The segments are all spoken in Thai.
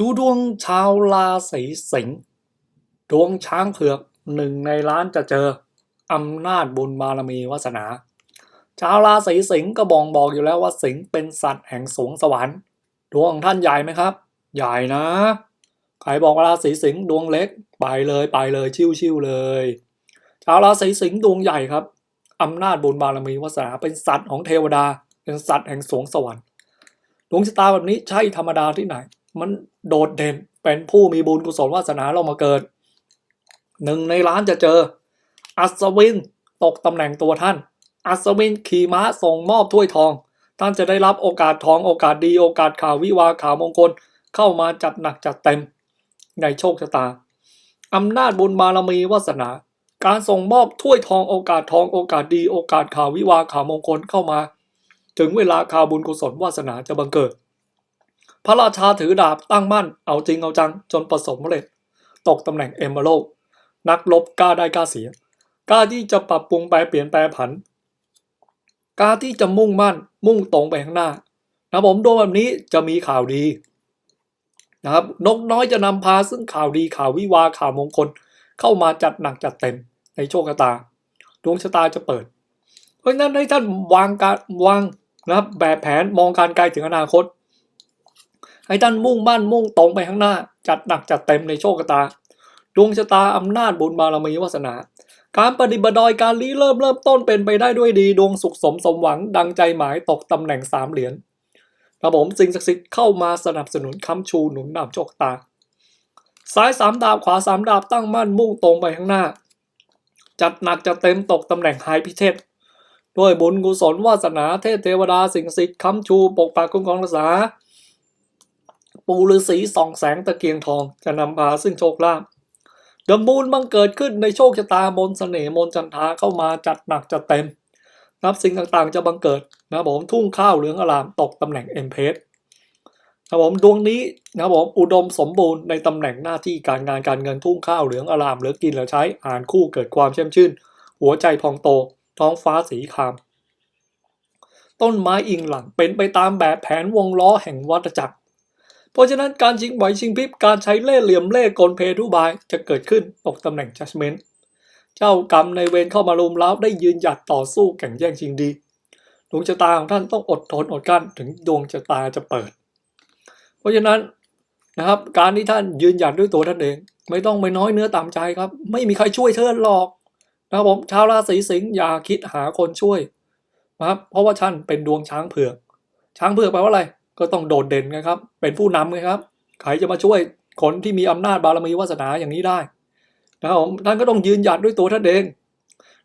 ดูดวงชาวราศีสิงห์ดวงช้างเผือกหนึ่งในล้านจะเจออำนาจบุญบารมีวาสนา ชาวราศีสิงห์ก็บ่งบอกอยู่แล้วว่าสิงห์เป็นสัตว์แห่งสวงสวรรค์ ดวงท่านใหญ่ไหมครับ ใหญ่นะ ใครบอกว่าราศีสิงห์ดวงเล็กไปเลยไปเลยชิวๆเลย ชาวราศีสิงห์ดวงใหญ่ครับอำนาจบุญบารมีวาสนาเป็นสัตว์ของเทวดา เป็นสัตว์แห่งสวงสวรรค์ดวงชะตาแบบนี้ใช่ธรรมดาที่ไหน มันโดดเด่นเป็นผู้มีบุญกุศลวาสนาเรามาเกิด หนึ่งในล้านจะเจอ อัศวินตกตำแหน่งตัวท่าน อัศวินขี่ม้าส่งมอบถ้วยทอง ท่านจะได้รับโอกาสทองโอกาสดีโอกาสข่าววิวาข่าวมงคลเข้ามาจัดหนักจัดเต็ม ในโชคชะตาอำนาจบุญบารมีวาสนา การส่งมอบถ้วยทองโอกาสทองโอกาสดีโอกาสข่าววิวาข่าวมงคลเข้ามา ถึงเวลาข่าวบุญกุศลวาสนาจะบังเกิด พระราชาถือดาบตั้งมั่น เอาจริงเอาจัง จนประสบสำเร็จตกตำแหน่งเอมเบอร์นักรบกล้าได้กล้าเสีย กล้าที่จะปรับปรุงแปลเปลี่ยนแปลผัน กล้าที่จะมุ่งมั่น มุ่งตรงไปข้างหน้า นะผมดวงแบบนี้จะมีข่าวดีนะครับนกน้อยจะนำพาซึ่งข่าวดีข่าววิวาข่าวมงคล เข้ามาจัดหนักจัดเต็มในโชคชะตาดวงชะตาจะเปิด เพราะฉะนั้นให้ท่านวางการวางนะครับแบบแผนมองการไกลถึงอนาคต ให้ท่านมุ่งมั่นมุ่งตรงไปข้างหน้า จัดหนักจัดเต็มในโชคชะตา ดวงชะตาอำนาจบุญบารมีวาสนา การปฏิบัติดอยการลี้เริ่มเริ่มต้นเป็นไปได้ด้วยดี ดวงสุขสมสมหวังดังใจหมายตกตำแหน่งสามเหรียญครับผมสิ่งศักดิ์สิทธิ์เข้ามาสนับสนุนค้ำชูหนุนนำโชคตา ซ้ายสามดาบขวาสามดาบตั้งมั่นมุ่งตรงไปข้างหน้า จัดหนักจัดเต็มตกตำแหน่งไฮพิเทศด้วยบุญกุศลวาสนาเทพเทวดาสิ่งศักดิ์สิทธิ์ค้ำชูปกปักคุ้มครองรักษา ปูฤาษีส่องแสงตะเกียงทองจะนำพาซึ่งโชคลาภเดอะมูนบังเกิดขึ้นในโชคชะตามนต์เสน่ห์มนจันทาเข้ามาจัดหนักจัดเต็ม นับสิ่งต่างๆจะบังเกิดนะผมทุ่งข้าวเหลืองอลามตกตำแหน่งเอ็มเพสนะผมดวงนี้นะผมอุดมสมบูรณ์ในตำแหน่งหน้าที่การงานการเงินทุ่งข้าวเหลืองอลามเหลือกินเหลือใช้อ่านคู่เกิดความแช่มชื่น หัวใจพองโต ท้องฟ้าสีครามต้นไม้อิงหลังเป็นไปตามแบบแผนวงล้อแห่งวัฏจักร เพราะฉะนั้นการชิงไหวชิงพริบการใช้เล่ห์เหลี่ยมเล่ห์กลเพทุบายจะเกิดขึ้นตกตำแหน่ง judgment เจ้ากรรมในเวรเข้ามารุมเร้าได้ยืนหยัดต่อสู้แข่งแย่งชิงดีดวงชะตาของท่านต้องอดทนอดกลั้นถึงดวงชะตาจะเปิด เพราะฉะนั้นนะครับ การที่ท่านยืนหยัดด้วยตัวท่านเอง ไม่ต้องไปน้อยเนื้อต่ำใจครับ ไม่มีใครช่วยเธอหรอกนะครับผมชาวราศีสิงห์อย่าคิดหาคนช่วยนะครับเพราะว่าท่านเป็นดวงช้างเผือก ช้างเผือกแปลว่าอะไร ก็ต้องโดดเด่นไงครับ เป็นผู้นำไงครับใครจะมาช่วยคนที่มีอำนาจบารมีวาสนาอย่างนี้ได้นะครับท่านก็ต้องยืนหยัดด้วยตัวท่านเอง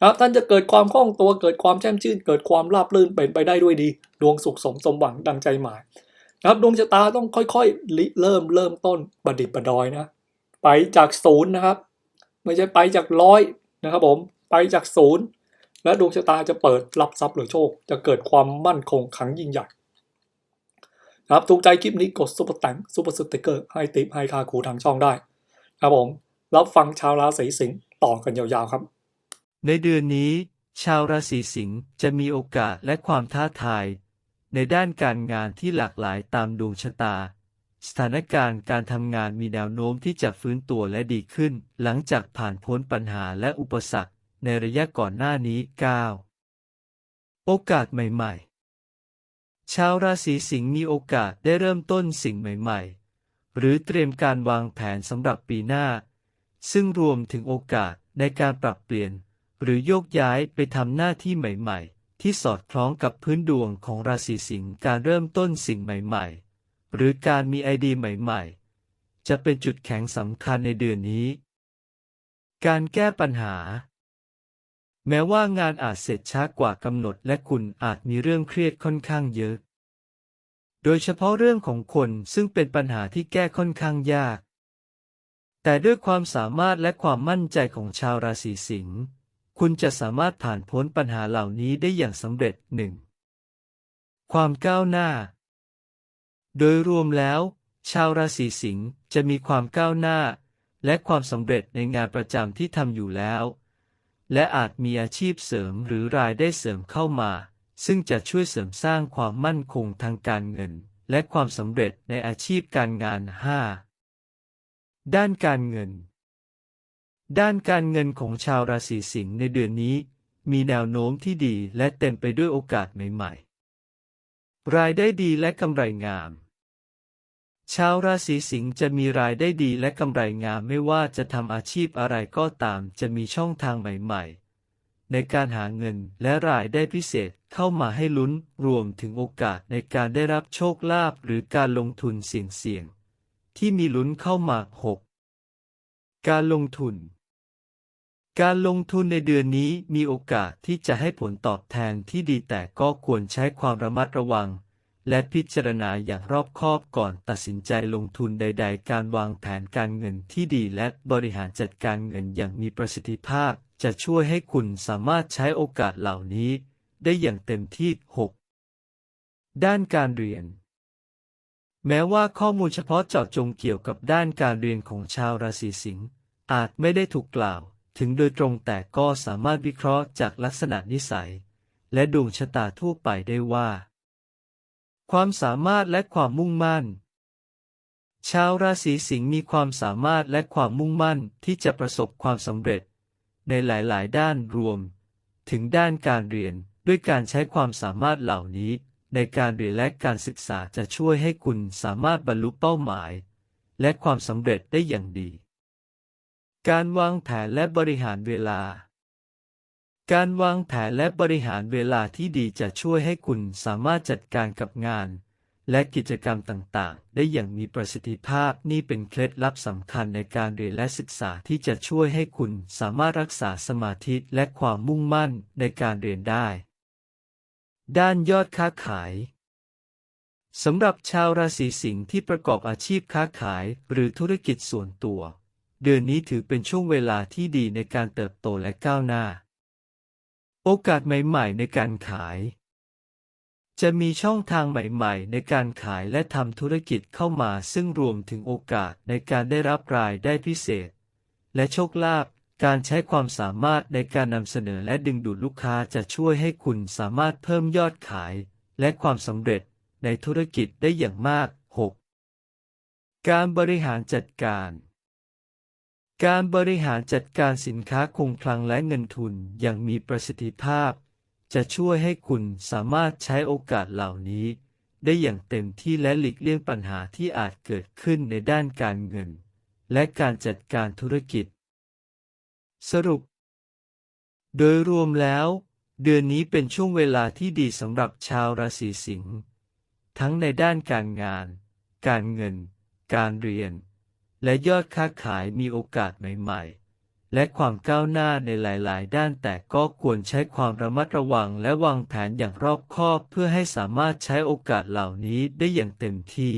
นะครับท่านจะเกิดความคล่องตัวเกิดความแช่มชื่น เกิดความราบรื่นเป็นไปได้ด้วยดี ดวงสุขสมสมหวังดังใจหมายนะครับดวงชะตาต้องค่อยๆเริ่มเริ่มต้นประดิษฐ์ประดอยนะ ไปจากศูนย์นะครับ ไม่ใช่ไปจากร้อยนะครับผมไปจากศูนย์และดวงชะตาจะเปิดรับทรัพย์หรือโชค จะเกิดความมั่นคงขังยิ่งใหญ่ นะครับถูกใจคลิปนี้กดซุปเปอร์แตงซุปเปอร์สติกเกอร์ให้ติปให้ค่าครูทางช่องได้ครับผมรับฟังชาวราศีสิงห์ต่อกันยาวๆครับ ในเดือนนี้ ชาวราศีสิงห์จะมีโอกาสและความท้าทาย ในด้านการงานที่หลากหลายตามดวงชะตา สถานการณ์การทำงานมีแนวโน้มที่จะฟื้นตัวและดีขึ้น หลังจากผ่านพ้นปัญหาและอุปสรรค ในระยะก่อนหน้านี้ 9 โอกาสใหม่ ๆ ชาวราศีสิงห์มีโอกาสได้เริ่มต้นสิ่งใหม่ๆ หรือเตรียมการวางแผนสำหรับปีหน้า ซึ่งรวมถึงโอกาสในการปรับเปลี่ยน หรือโยกย้ายไปทำหน้าที่ใหม่ๆ ที่สอดคล้องกับพื้นดวงของราศีสิงห์การเริ่มต้นสิ่งใหม่ๆ หรือการมีไอเดียใหม่ๆ จะเป็นจุดแข็งสำคัญในเดือนนี้ การแก้ปัญหา แม้ว่างานอาจเสร็จช้ากว่ากำหนดและคุณอาจมีเรื่องเครียดค่อนข้างเยอะ โดยเฉพาะเรื่องของคนซึ่งเป็นปัญหาที่แก้ค่อนข้างยาก แต่ด้วยความสามารถและความมั่นใจของชาวราศีสิงห์ คุณจะสามารถผ่านพ้นปัญหาเหล่านี้ได้อย่างสำเร็จหนึ่ง ความก้าวหน้า โดยรวมแล้ว ชาวราศีสิงห์จะมีความก้าวหน้า และความสำเร็จในงานประจำที่ทำอยู่แล้ว และอาจมีอาชีพเสริมหรือรายได้เสริมเข้ามา ซึ่งจะช่วยเสริมสร้างความมั่นคงทางการเงิน และความสำเร็จในอาชีพการงาน 5. ด้านการเงิน ด้านการเงินของชาวราศีสิงห์ในเดือนนี้ มีแนวโน้มที่ดีและเต็มไปด้วยโอกาสใหม่ ๆ รายได้ดีและกำไรงาม ชาวราศีสิงห์จะมีรายได้ดีและกำไรงามไม่ว่าจะทำอาชีพอะไรก็ตามจะมีช่องทางใหม่ๆ ในการหาเงินและรายได้พิเศษเข้ามาให้ลุ้นรวมถึงโอกาสในการได้รับโชคลาภหรือการลงทุนเสี่ยงๆที่มีลุ้นเข้ามา 6. การลงทุน การลงทุนในเดือนนี้มีโอกาสที่จะให้ผลตอบแทนที่ดีแต่ก็ควรใช้ความระมัดระวัง และพิจารณาอย่างรอบคอบก่อนตัดสินใจลงทุนใด ๆ การวางแผนการเงินที่ดีและบริหารจัดการเงินอย่างมีประสิทธิภาพ จะช่วยให้คุณสามารถใช้โอกาสเหล่านี้ ได้อย่างเต็มที่ 6. ด้านการเรียน แม้ว่าข้อมูลเฉพาะเจาะจงเกี่ยวกับด้านการเรียนของชาวราศีสิงห์อาจไม่ได้ถูกกล่าว ถึงโดยตรงแต่ก็สามารถวิเคราะห์จากลักษณะนิสัย และดวงชะตาทั่วไปได้ว่า ความสามารถและความมุ่งมั่น ชาวราศีสิงห์มีความสามารถและความมุ่งมั่นที่จะประสบความสำเร็จ ในหลาย ๆ ด้านรวม ถึงด้านการเรียนด้วยการใช้ความสามารถเหล่านี้ ในการเรียนและการศึกษาจะช่วยให้คุณสามารถบรรลุเป้าหมาย และความสำเร็จได้อย่างดี การวางแผนและบริหารเวลา การวางแผนและบริหารเวลาที่ดีจะช่วยให้คุณสามารถจัดการกับงาน และกิจกรรมต่างๆ ได้อย่างมีประสิทธิภาพนี่เป็นเคล็ดลับสำคัญในการเรียนและศึกษาที่จะช่วยให้คุณสามารถรักษาสมาธิและความมุ่งมั่นในการเรียนได้ ด้านยอดค้าขายสำหรับชาวราศีสิงห์ที่ประกอบอาชีพค้าขายหรือธุรกิจส่วนตัว เดือนนี้ถือเป็นช่วงเวลาที่ดีในการเติบโตและก้าวหน้า โอกาสใหม่ๆ ในการขาย จะมีช่องทางใหม่ๆ ในการขายและทำธุรกิจเข้ามาซึ่งรวมถึงโอกาสในการได้รับรายได้พิเศษ และโชคลาภการใช้ความสามารถในการนำเสนอและดึงดูดลูกค้าจะช่วยให้คุณสามารถเพิ่มยอดขาย และความสำเร็จในธุรกิจได้อย่างมาก 6. การบริหารจัดการ การบริหารจัดการสินค้าคงคลังและเงินทุนอย่างมีประสิทธิภาพ จะช่วยให้คุณสามารถใช้โอกาสเหล่านี้ ได้อย่างเต็มที่และหลีกเลี่ยงปัญหาที่อาจเกิดขึ้นในด้านการเงิน และการจัดการธุรกิจ สรุป โดยรวมแล้ว เดือนนี้เป็นช่วงเวลาที่ดีสำหรับชาวราศีสิงห์ทั้งในด้านการงาน การเงิน การเรียน และยอดค้าขายมีโอกาสใหม่ ๆ และความก้าวหน้าในหลาย ๆ ด้านแต่ก็ควรใช้ความระมัดระวังและวางแผนอย่างรอบคอบเพื่อให้สามารถใช้โอกาสเหล่านี้ได้อย่างเต็มที่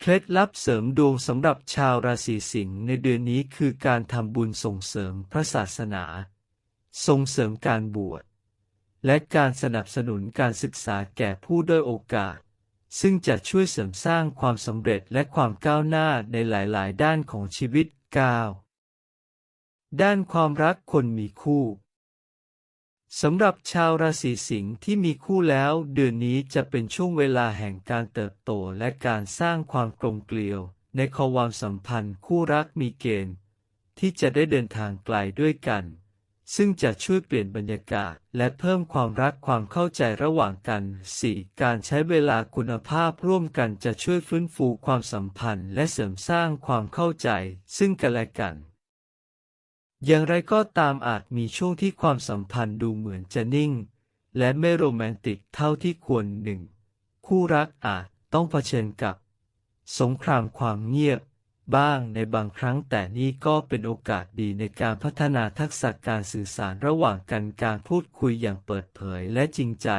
เคล็ดลับเสริมดวงสำหรับชาวราศีสิงห์ในเดือนนี้คือการทำบุญส่งเสริมพระศาสนา ส่งเสริมการบวช และการสนับสนุนการศึกษาแก่ผู้ด้อยโอกาส ซึ่งจะช่วยเสริมสร้างความสำเร็จและความก้าวหน้าในหลายๆ ด้านของชีวิต 9. ด้านความรักคนมีคู่สำหรับชาวราศีสิงห์ที่มีคู่แล้ว เดือนนี้จะเป็นช่วงเวลาแห่งการเติบโตและการสร้างความกลมเกลียว ในความสัมพันธ์คู่รักมีเกณฑ์ ที่จะได้เดินทางไกลด้วยกัน ซึ่งจะช่วยเปลี่ยนบรรยากาศ และเพิ่มความรักความเข้าใจระหว่างกัน 4. การใช้เวลาคุณภาพร่วมกันจะช่วยฟื้นฟูความสัมพันธ์ และเสริมสร้างความเข้าใจ ซึ่งกันและกัน อย่างไรก็ตามอาจมีช่วงที่ความสัมพันธ์ดูเหมือนจะนิ่ง และไม่โรแมนติกเท่าที่ควรหนึ่งคู่รักอาจต้องเผชิญกับ สงครามความเงียบ บ้างในบางครั้งแต่นี่ก็เป็นโอกาสดีในการพัฒนาทักษะการสื่อสารระหว่างกันการพูดคุยอย่างเปิดเผยและจริงใจ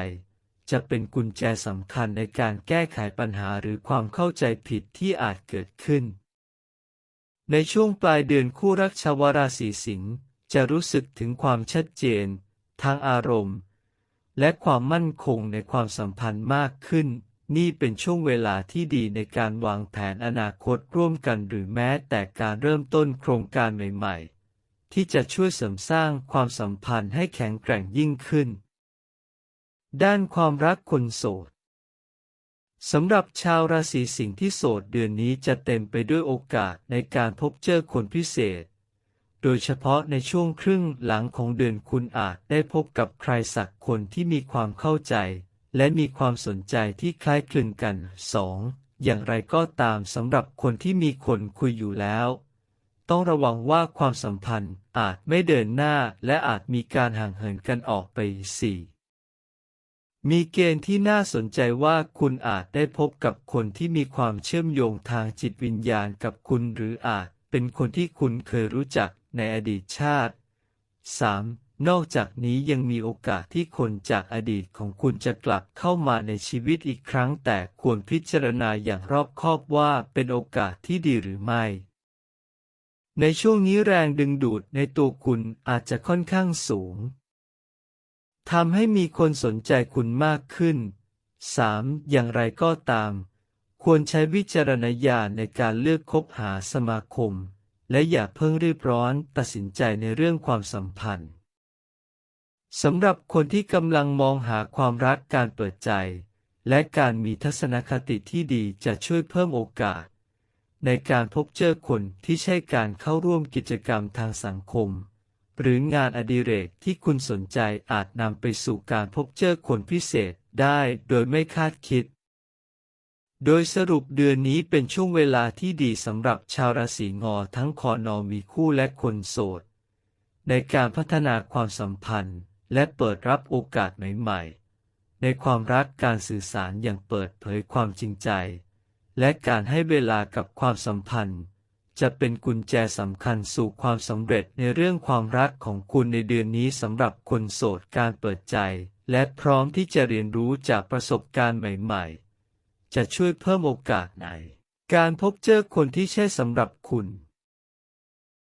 จะเป็นกุญแจสำคัญในการแก้ไขปัญหาหรือความเข้าใจผิดที่อาจเกิดขึ้น ในช่วงปลายเดือนคู่รักชาวราศีสิงห์จะรู้สึกถึงความชัดเจน ทางอารมณ์ และความมั่นคงในความสัมพันธ์มากขึ้น นี่เป็นช่วงเวลาที่ดีในการวางแผนอนาคตร่วมกันหรือแม้แต่การเริ่มต้นโครงการใหม่ๆ ที่จะช่วยเสริมสร้างความสัมพันธ์ให้แข็งแกร่งยิ่งขึ้น ด้านความรักคนโสดสำหรับชาวราศีสิงห์ที่โสดเดือนนี้จะเต็มไปด้วยโอกาสในการพบเจอคนพิเศษ โดยเฉพาะในช่วงครึ่งหลังของเดือนคุณอาจได้พบกับใครสักคนที่มีความเข้าใจ และมีความสนใจที่คล้ายคลึงกัน 2. อย่างไรก็ตามสำหรับคนที่มีคนคุยอยู่แล้ว ต้องระวังว่าความสัมพันธ์อาจไม่เดินหน้าและอาจมีการห่างเหินกันออกไป 4. มีเกณฑ์ที่น่าสนใจว่าคุณอาจได้พบกับคนที่มีความเชื่อมโยงทางจิตวิญญาณกับคุณหรืออาจเป็นคนที่คุณเคยรู้จักในอดีตชาติ 3. นอกจากนี้ยังมีโอกาสที่คนจากอดีตของคุณจะกลับเข้ามาในชีวิตอีกครั้ง แต่ควรพิจารณาอย่างรอบคอบว่าเป็นโอกาสที่ดีหรือไม่ ในช่วงนี้แรงดึงดูดในตัวคุณอาจจะค่อนข้างสูงทำให้มีคนสนใจคุณมากขึ้น 3. อย่างไรก็ตาม ควรใช้วิจารณญาณในการเลือกคบหาสมาคม และอย่าเพิ่งรีบร้อนตัดสินใจในเรื่องความสัมพันธ์ สำหรับคนที่กำลังมองหาความรักการเปิดใจ และการมีทัศนคติที่ดีจะช่วยเพิ่มโอกาส ในการพบเจอคนที่ใช่การเข้าร่วมกิจกรรมทางสังคม หรืองานอดิเรกที่คุณสนใจอาจนำไปสู่การพบเจอคนพิเศษได้โดยไม่คาดคิด โดยสรุปเดือนนี้เป็นช่วงเวลาที่ดีสำหรับชาวราศีงอทั้งคอนอมีคู่และคนโสด ในการพัฒนาความสัมพันธ์ และเปิดรับโอกาสใหม่ๆ ในความรักการสื่อสารอย่างเปิดเผยความจริงใจ และการให้เวลากับความสัมพันธ์ จะเป็นกุญแจสำคัญสู่ความสำเร็จในเรื่องความรักของคุณในเดือนนี้สำหรับคนโสดการเปิดใจ และพร้อมที่จะเรียนรู้จากประสบการณ์ใหม่ๆ จะช่วยเพิ่มโอกาสในการพบเจอคนที่ใช่สำหรับคุณ